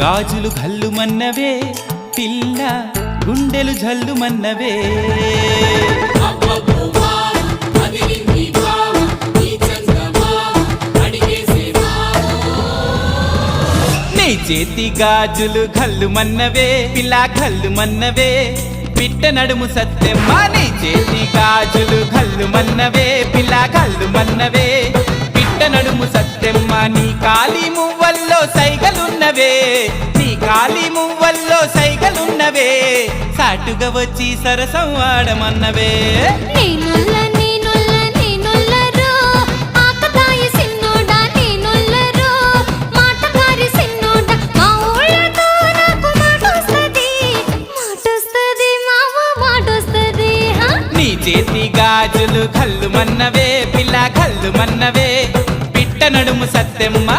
గాజులు గల్లుమన్నవే పిల్ల గుండెలు జల్లుమన్నవే. నీ చేతి గాజులు గల్లుమన్నవే పిల్ల గల్లుమన్నవే పిట్ట నడుము సత్యమ్మ నీ చేతి గాజులు గల్లుమన్నవే పిల్ల గల్లుమన్నవే పిట్ట నడుము సత్యమ్మ నీ కాలి మువ్వల్లో సైగలున్నవే. నీ కాలి మువ్వల్లో సైగలున్నవే. సాటుగా వచ్చి సరసం ఆడమన్నవే చేతి గాజులు కల్లు మన్నవే పిల్ల కల్లు మన్నవే నడుము సత్యమ్మ.